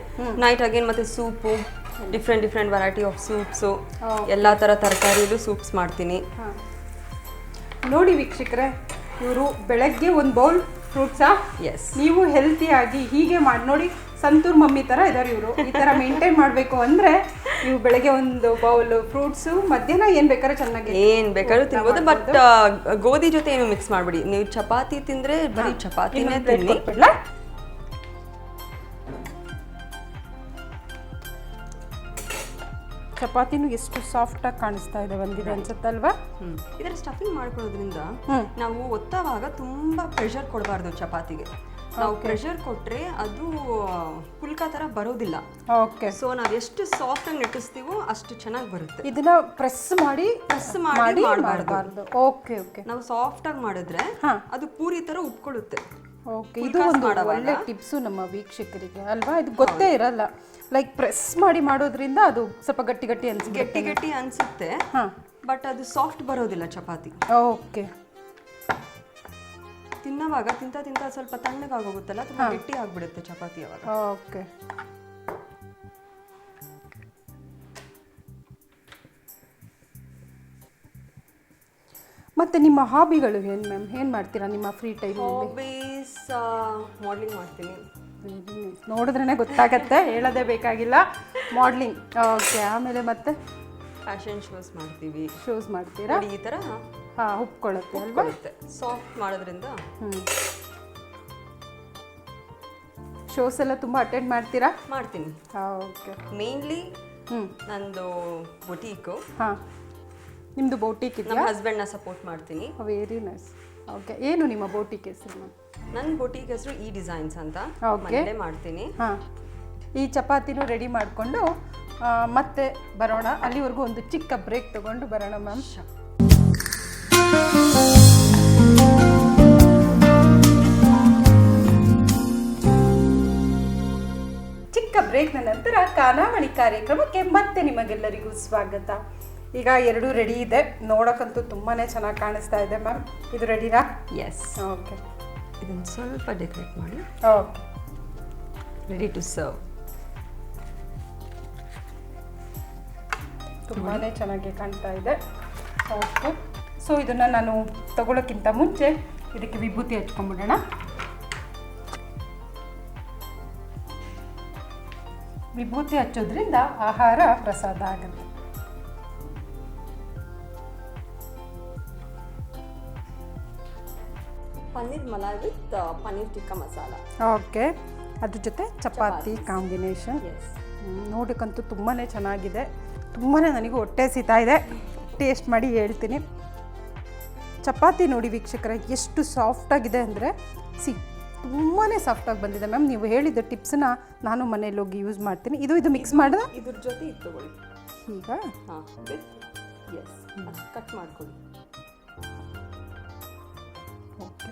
[SPEAKER 2] ನೈಟ್ ಅಗೇನ್ ಮತ್ತೆ soup different different variety of soups. ಎಲ್ಲ ಥರ ತರಕಾರಿಯಲ್ಲೂ ಸೂಪ್ಸ್ ಮಾಡ್ತೀನಿ.
[SPEAKER 1] ನೋಡಿ ವೀಕ್ಷಕರೇ ಇವರು ಬೆಳಗ್ಗೆ ಒಂದು ಬೌಲ್ ಫ್ರೂಟ್ಸಾ
[SPEAKER 2] ಎಸ್
[SPEAKER 1] ನೀವು ಹೆಲ್ತಿಯಾಗಿ ಹೀಗೆ ಮಾಡಿ ನೋಡಿ ಸಂತೂರ್ ಮಮ್ಮಿ ತರ ಇದ್ದಾರೆ ಇವರು. ಈ ತರ ಮೇಂಟೈನ್ ಮಾಡಬೇಕು ಅಂದ್ರೆ ನೀವು ಬೆಳಗ್ಗೆ ಒಂದು ಬೌಲ್ ಫ್ರೂಟ್ಸು ಮಧ್ಯಾಹ್ನ ಏನ್ ಬೇಕಾದ್ರೆ ಚೆನ್ನಾಗಿ
[SPEAKER 2] ಏನ್ ಬೇಕಾದ್ರೂ ತಿನ್ಬೋದು ಬಟ್ ಗೋಧಿ ಜೊತೆ ಏನು ಮಿಕ್ಸ್ ಮಾಡ್ಬಿಡಿ. ನೀವು ಚಪಾತಿ ತಿಂದ್ರೆ ಬರೀ ಚಪಾತಿನೇ ತಿನ್ನಿ?
[SPEAKER 1] ಚಪಾತಿನೂ ಎಷ್ಟು ಸಾಫ್ಟ್ ಆಗಿ ಕಾಣಿಸ್ತಾ ಇದೆ ಒಂದಿದೆ ಅನ್ಸುತ್ತಲ್ವಾ.
[SPEAKER 2] ಇದರ ಸ್ಟಫಿಂಗ್ ಮಾಡ್ಕೊಳ್ಳೋದ್ರಿಂದ ನಾವು ಒತ್ತವಾಗ ತುಂಬಾ ಪ್ರೆಷರ್ ಕೊಡಬಾರ್ದು ಚಪಾತಿಗೆ. ನಾವು ಪ್ರೆಷರ್ ಕೊಟ್ರೆ ಅದು ಪುಲ್ಕ ತರ ಬರೋದಿಲ್ಲ.
[SPEAKER 1] ಓಕೆ
[SPEAKER 2] ಸೊ ನಾವು ಎಷ್ಟು ಸಾಫ್ಟ್ ಆಗಿ ನೆಟ್ಟಿಸ್ತೀವೋ ಅಷ್ಟು ಚೆನ್ನಾಗಿ ಬರುತ್ತೆ.
[SPEAKER 1] ಇದನ್ನ ಪ್ರೆಸ್ ಮಾಡಿ
[SPEAKER 2] ಪ್ರೆಸ್ ಮಾಡಿ ಮಾಡಬಾರ್ದು.
[SPEAKER 1] ಓಕೆ ಓಕೆ
[SPEAKER 2] ನಾವು ಸಾಫ್ಟ್ ಆಗಿ ಮಾಡಿದ್ರೆ. ಅದು ಪೂರಿ ತರ ಉಪ್ಕೊಳ್ಳುತ್ತೆ
[SPEAKER 1] ಓಕೆ ಇದು ಒಂದು ಒಳ್ಳೆ ಟಿಪ್ಸು ನಮ್ಮ ವೀಕ್ಷಕರಿಗೆ ಅಲ್ವಾ? ಇದು ಗೊತ್ತೇ ಇರಲ್ಲ. ಲೈಕ್ ಪ್ರೆಸ್ ಮಾಡಿ ಮಾಡೋದ್ರಿಂದ ಅದು ಸ್ವಲ್ಪ ಗಟ್ಟಿ ಗಟ್ಟಿ ಅನ್ಸುತ್ತೆ
[SPEAKER 2] ಗಟ್ಟಿ ಗಟ್ಟಿ ಅನ್ಸುತ್ತೆ. ಬಟ್ ಅದು ಸಾಫ್ಟ್ ಬರೋದಿಲ್ಲ ಚಪಾತಿ.
[SPEAKER 1] ಓಕೆ
[SPEAKER 2] ತಿನ್ನವಾಗ ತಿಂತ ತಿಂತ ಸ್ವಲ್ಪ ತಣ್ಣಗಾಗೋಗುತ್ತಲ್ಲ ತುಂಬ ಗಟ್ಟಿ ಆಗ್ಬಿಡುತ್ತೆ ಚಪಾತಿ ಅವಾಗ.
[SPEAKER 1] ಓಕೆ. ಮತ್ತೆ ನಿಮ್ಮ ಹಾಬಿಗಳು ಏನು ಮ್ಯಾಮ್? ಏನು ಮಾಡ್ತೀರಾ ನಿಮ್ಮ ಫ್ರೀ ಟೈಮ್
[SPEAKER 2] ಹಾಬೀಸ್ ಮಾಡಲಿಂಗ್ ಮಾಡ್ತೀನಿ.
[SPEAKER 1] ನೋಡಿದ್ರೇ ಗೊತ್ತಾಗತ್ತೆ ಹೇಳೋದೇ ಬೇಕಾಗಿಲ್ಲ. ಮಾಡಲಿಂಗ್ ಓಕೆ ಆಮೇಲೆ ಮತ್ತೆ?
[SPEAKER 2] ಫ್ಯಾಷನ್ ಶೋಸ್ ಮಾಡ್ತೀವಿ.
[SPEAKER 1] ಶೋಸ್ ಮಾಡ್ತೀರಾ?
[SPEAKER 2] ಈ
[SPEAKER 1] ಥರ ಉಪ್ಕೊಳ್ಳುತ್ತೆ ಅಲ್ವಾ?
[SPEAKER 2] ಸಾಫ್ಟ್ ಮಾಡೋದ್ರಿಂದ?
[SPEAKER 1] ಹ್ಞೂ ಶೋಸ್ ಎಲ್ಲ ತುಂಬ ಅಟೆಂಡ್ ಮಾಡ್ತೀರಾ?
[SPEAKER 2] ಮಾಡ್ತೀನಿ.
[SPEAKER 1] ಓಕೆ
[SPEAKER 2] ಮೇನ್ಲಿ
[SPEAKER 1] ಹ್ಞೂ
[SPEAKER 2] ನಂದು ಬೊಟೀಕು
[SPEAKER 1] ಹಾಂ. ನಿಮ್ಮದು ಬೋಟಿಕ್
[SPEAKER 2] ನಮ್ಮ
[SPEAKER 1] ಇದೆಯಾ
[SPEAKER 2] ಹಸ್ಬೆಂಡ್ನ ಸಪೋರ್ಟ್ ಮಾಡ್ತೀನಿ
[SPEAKER 1] ವೆರಿ ನೈಸ್ ಓಕೆ ಏನು ನಿಮ್ಮ ಬೋಟಿಕ್ ಹೆಸರು ಮ್ಯಾಮ್?
[SPEAKER 2] ನನ್ನ ಬೊಟೀಕ್ ಹೆಸರು ಈ ಡಿಸೈನ್ಸ್ ಅಂತ.
[SPEAKER 1] Okay.
[SPEAKER 2] ಮನೇಲೇ ಮಾಡ್ತೀನಿ.
[SPEAKER 1] ಹಾಂ. ಈ ಚಪಾತಿನೂ ರೆಡಿ ಮಾಡಿಕೊಂಡು ಮತ್ತೆ ಬರೋಣ. ಅಲ್ಲಿವರೆಗೂ ಒಂದು ಚಿಕ್ಕ ಬ್ರೇಕ್ ತಗೊಂಡು ಬರೋಣ ಮ್ಯಾಮ್. ಚಿಕ್ಕ ಬ್ರೇಕ್ನ ನಂತರ ಕಾನಾವಳಿ ಕಾರ್ಯಕ್ರಮಕ್ಕೆ ಮತ್ತೆ ನಿಮಗೆಲ್ಲರಿಗೂ ಸ್ವಾಗತ. ಈಗ ಎರಡೂ ರೆಡಿ ಇದೆ. ನೋಡೋಕ್ಕಂತೂ ತುಂಬಾ ಚೆನ್ನಾಗಿ ಕಾಣಿಸ್ತಾ ಇದೆ ಮ್ಯಾಮ್. ಇದು ರೆಡಿನಾ
[SPEAKER 2] ಎಸ್
[SPEAKER 1] ಓಕೆ.
[SPEAKER 2] ಇದನ್ನು ಸ್ವಲ್ಪ ಡೆಕೋರೇಟ್ ಮಾಡಿ.
[SPEAKER 1] ಓಕೆ.
[SPEAKER 2] ರೆಡಿ ಟು ಸರ್ವ್
[SPEAKER 1] ತುಂಬಾ ಚೆನ್ನಾಗಿ ಕಾಣ್ತಾ ಇದೆ. ಓಕೆ. ಸೊ ಇದನ್ನು ನಾನು ತಗೊಳ್ಳೋಕ್ಕಿಂತ ಮುಂಚೆ ಇದಕ್ಕೆ ವಿಭೂತಿ ಹಚ್ಕೊಂಡ್ಬಿಡೋಣ ವಿಭೂತಿ ಹಚ್ಚೋದ್ರಿಂದ ಆಹಾರ ಪ್ರಸಾದ ಆಗುತ್ತೆ.
[SPEAKER 2] ಪನ್ನೀರ್ ಮಲಾಯ್ ವಿತ್ ಪನ್ನೀರ್ ಟಿಕ್ಕಾ ಮಸಾಲ.
[SPEAKER 1] ಓಕೆ. ಅದ್ರ ಜೊತೆ ಚಪಾತಿ ಕಾಂಬಿನೇಷನ್. ನೋಡಕ್ಕಂತೂ ತುಂಬಾ ಚೆನ್ನಾಗಿದೆ. ತುಂಬಾ ನನಗೂ ಹೊಟ್ಟೆ ಸೀತಾ ಇದೆ. ಟೇಸ್ಟ್ ಮಾಡಿ ಹೇಳ್ತೀನಿ. ಚಪಾತಿ ನೋಡಿ ವೀಕ್ಷಕರ ಎಷ್ಟು ಸಾಫ್ಟಾಗಿದೆ ಅಂದರೆ ಸಿ ತುಂಬಾ ಸಾಫ್ಟಾಗಿ ಬಂದಿದೆ ಮ್ಯಾಮ್ ನೀವು ಹೇಳಿದ ಟಿಪ್ಸ್ನ ನಾನು ಮನೇಲಿ ಹೋಗಿ ಯೂಸ್ ಮಾಡ್ತೀನಿ. ಇದು ಇದು ಮಿಕ್ಸ್ ಮಾಡಿದ?
[SPEAKER 2] ಇದ್ರ ಜೊತೆ ಇದು ತಗೊಳ್ಳಿ.
[SPEAKER 1] ಈಗ?
[SPEAKER 2] ಹಾಂ ಎಸ್ ಕಟ್ ಮಾಡ್ಕೊಳ್ಳಿ.
[SPEAKER 1] ಓಕೆ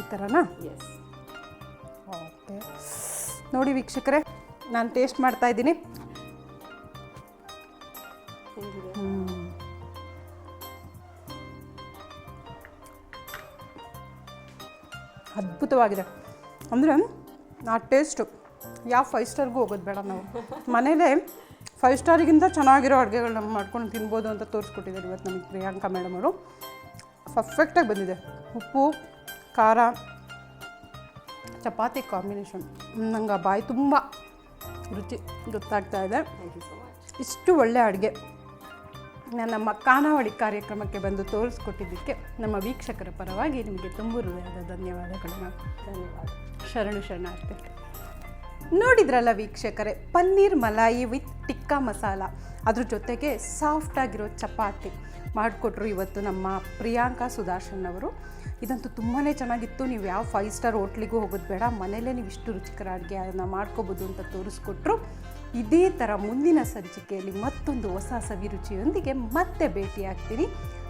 [SPEAKER 1] ಈ ಥರನಾ
[SPEAKER 2] ಎಸ್
[SPEAKER 1] ಓಕೆ ನೋಡಿ ವೀಕ್ಷಕರೇ ನಾನು ಟೇಸ್ಟ್ ಮಾಡ್ತಾ ಇದ್ದೀನಿ.
[SPEAKER 2] ಹೆಂಗಿದೆ?
[SPEAKER 1] ಅದ್ಭುತವಾಗಿದೆ. ಅಂದರೆ ಆ ಟೇಸ್ಟು ಯಾವ ಫೈವ್ ಸ್ಟಾರ್ಗೂ ಹೋಗೋದು ಬೇಡ ನಾವು. ಮನೇಲೇ ಫೈವ್ ಸ್ಟಾರಿಗಿಂತ ಚೆನ್ನಾಗಿರೋ ಅಡುಗೆಗಳನ್ನ ಮಾಡ್ಕೊಂಡು ತಿನ್ಬೋದು ಅಂತ ತೋರಿಸ್ಕೊಟ್ಟಿದ್ದಾರೆ ಇವತ್ತು ನಮಗೆ ಪ್ರಿಯಾಂಕಾ ಮೇಡಮ್ ಅವರು. ಪರ್ಫೆಕ್ಟಾಗಿ ಬಂದಿದೆ. ಉಪ್ಪು ಖಾರ ಚಪಾತಿ ಕಾಂಬಿನೇಷನ್ ನಂಗೆ ಬಾಯಿ ತುಂಬ ರುಚಿ ಗೊತ್ತಾಗ್ತಾ ಇದೆ. ಇಷ್ಟು ಒಳ್ಳೆಯ ಅಡುಗೆ. ನಮ್ಮ ಖಾನಾವಳಿ ಕಾರ್ಯಕ್ರಮಕ್ಕೆ ಬಂದು ತೋರಿಸ್ಕೊಟ್ಟಿದ್ದಕ್ಕೆ ನಮ್ಮ ವೀಕ್ಷಕರ ಪರವಾಗಿ ನಿಮಗೆ ತುಂಬ ಹೃದಯದ ಧನ್ಯವಾದಗಳು
[SPEAKER 2] ಧನ್ಯವಾದ.
[SPEAKER 1] ಶರಣು ಶರಣಾರ್ಥಿ. ನೋಡಿದ್ರಲ್ಲ ವೀಕ್ಷಕರೇ ಪನ್ನೀರ್ ಮಲಾಯಿ ವಿತ್ ಟಿಕ್ಕಾ ಮಸಾಲ. ಅದ್ರ ಜೊತೆಗೆ ಸಾಫ್ಟ್ ಆಗಿರೋ ಚಪಾತಿ ಮಾಡಿಕೊಟ್ರು ಇವತ್ತು ನಮ್ಮ ಪ್ರಿಯಾಂಕಾ ಸುದರ್ಶನ್ ಅವರು. ಇದಂತೂ ತುಂಬಾ ಚೆನ್ನಾಗಿತ್ತು. ನೀವು ಯಾವ ಫೈವ್ ಸ್ಟಾರ್ ಹೋಟ್ಲಿಗೂ ಹೋಗೋದು ಬೇಡ. ಮನೇಲೇ ನೀವು ಇಷ್ಟು ರುಚಿಕರ ಅಡುಗೆ ಅದನ್ನು ಮಾಡ್ಕೋಬೋದು ಅಂತ ತೋರಿಸ್ಕೊಟ್ರು. ಇದೇ ಥರ ಮುಂದಿನ ಸಂಚಿಕೆಯಲ್ಲಿ ಮತ್ತೊಂದು ಹೊಸ ಸವಿರುಚಿಯೊಂದಿಗೆ ಮತ್ತೆ ಭೇಟಿಯಾಗ್ತೀನಿ.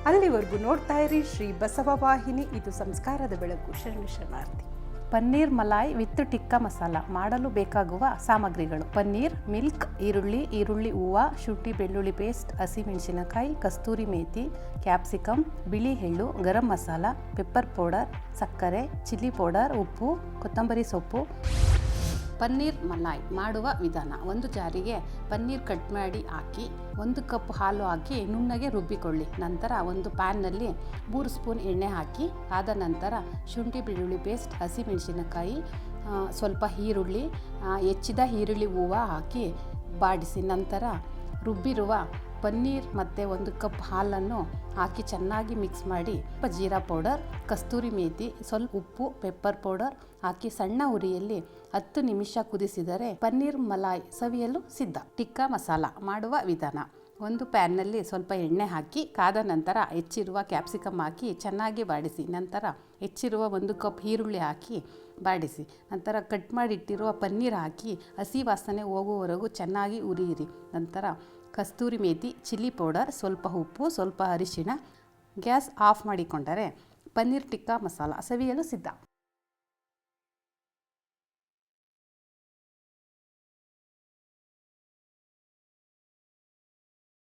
[SPEAKER 1] ಅಲ್ಲಿವರೆಗೂ ನೋಡ್ತಾ ಇರಿ ಶ್ರೀ ಬಸವ ವಾಹಿನಿ. ಇದು ಸಂಸ್ಕಾರದ ಬೆಳಕು. ಶರಣು ಶರಣಾರ್ಥಿ.
[SPEAKER 3] ಪನ್ನೀರ್ ಮಲಾಯ್ ವಿತ್ ಟಿಕ್ಕಾ ಮಸಾಲ. ಮಾಡಲು ಬೇಕಾಗುವ ಸಾಮಗ್ರಿಗಳು. ಪನ್ನೀರ್, ಮಿಲ್ಕ್, ಈರುಳ್ಳಿ ಈರುಳ್ಳಿ ಹೂವು, ಶುಂಠಿ, ಬೆಳ್ಳುಳ್ಳಿ ಪೇಸ್ಟ್ ಹಸಿಮೆಣಸಿನಕಾಯಿ ಕಸ್ತೂರಿ ಮೇಥಿ ಕ್ಯಾಪ್ಸಿಕಮ್ ಬಿಳಿ ಎಳ್ಳು, ಗರಂ ಮಸಾಲ, ಪೆಪ್ಪರ್ ಪೌಡರ್, ಸಕ್ಕರೆ, ಚಿಲ್ಲಿ ಪೌಡರ್, ಉಪ್ಪು, ಕೊತ್ತಂಬರಿ ಸೊಪ್ಪು. ಪನ್ನೀರ್ ಮಲಾಯ್ ಮಾಡುವ ವಿಧಾನ. ಒಂದು ಜಾರಿಗೆ ಪನ್ನೀರ್ ಕಟ್ ಮಾಡಿ ಹಾಕಿ, ಒಂದು ಕಪ್ ಹಾಲು ಹಾಕಿ ನುಣ್ಣಗೆ ರುಬ್ಬಿಕೊಳ್ಳಿ. ನಂತರ ಒಂದು ಪ್ಯಾನ್ನಲ್ಲಿ ಮೂರು ಸ್ಪೂನ್ ಎಣ್ಣೆ ಹಾಕಿ, ಆದ ನಂತರ ಶುಂಠಿ ಬೆಳ್ಳುಳ್ಳಿ ಪೇಸ್ಟ್ ಹಸಿಮೆಣಸಿನಕಾಯಿ ಸ್ವಲ್ಪ ಈರುಳ್ಳಿ ಹೆಚ್ಚಿದ ಈರುಳ್ಳಿ ಹೂವು ಹಾಕಿ ಬಾಡಿಸಿ. ನಂತರ ರುಬ್ಬಿರುವ ಪನ್ನೀರ್ ಮತ್ತು ಒಂದು ಕಪ್ ಹಾಲನ್ನು ಹಾಕಿ ಚೆನ್ನಾಗಿ ಮಿಕ್ಸ್ ಮಾಡಿ, ಸ್ವಲ್ಪ ಜೀರಾ ಪೌಡರ್, ಕಸ್ತೂರಿ ಮೇಥಿ ಸ್ವಲ್ಪ ಉಪ್ಪು, ಪೆಪ್ಪರ್ ಪೌಡರ್ ಹಾಕಿ ಸಣ್ಣ ಉರಿಯಲ್ಲಿ ಹತ್ತು ನಿಮಿಷ ಕುದಿಸಿದರೆ ಪನ್ನೀರ್ ಮಲಾಯ್ ಸವಿಯಲು ಸಿದ್ಧ. ಟಿಕ್ಕಾ ಮಸಾಲ ಮಾಡುವ ವಿಧಾನ. ಒಂದು ಪ್ಯಾನ್ನಲ್ಲಿ ಸ್ವಲ್ಪ ಎಣ್ಣೆ ಹಾಕಿ, ಕಾದ ನಂತರ ಹೆಚ್ಚಿರುವ ಕ್ಯಾಪ್ಸಿಕಮ್ ಹಾಕಿ ಚೆನ್ನಾಗಿ ಬಾಡಿಸಿ, ನಂತರ ಹೆಚ್ಚಿರುವ ಒಂದು ಕಪ್ ಈರುಳ್ಳಿ ಹಾಕಿ ಬಾಡಿಸಿ, ನಂತರ ಕಟ್ ಮಾಡಿಟ್ಟಿರುವ ಪನ್ನೀರ್ ಹಾಕಿ ಹಸಿ ವಾಸನೆ ಹೋಗುವವರೆಗೂ ಚೆನ್ನಾಗಿ ಉರಿಯಿರಿ. ನಂತರ ಕಸ್ತೂರಿ ಮೇಥಿ ಚಿಲ್ಲಿ ಪೌಡರ್, ಸ್ವಲ್ಪ ಉಪ್ಪು, ಸ್ವಲ್ಪ ಅರಿಶಿಣ, ಗ್ಯಾಸ್ ಆಫ್ ಮಾಡಿಕೊಂಡರೆ ಪನ್ನೀರ್ ಟಿಕ್ಕಾ ಮಸಾಲ, ಸವಿಯಲು ಸಿದ್ಧ.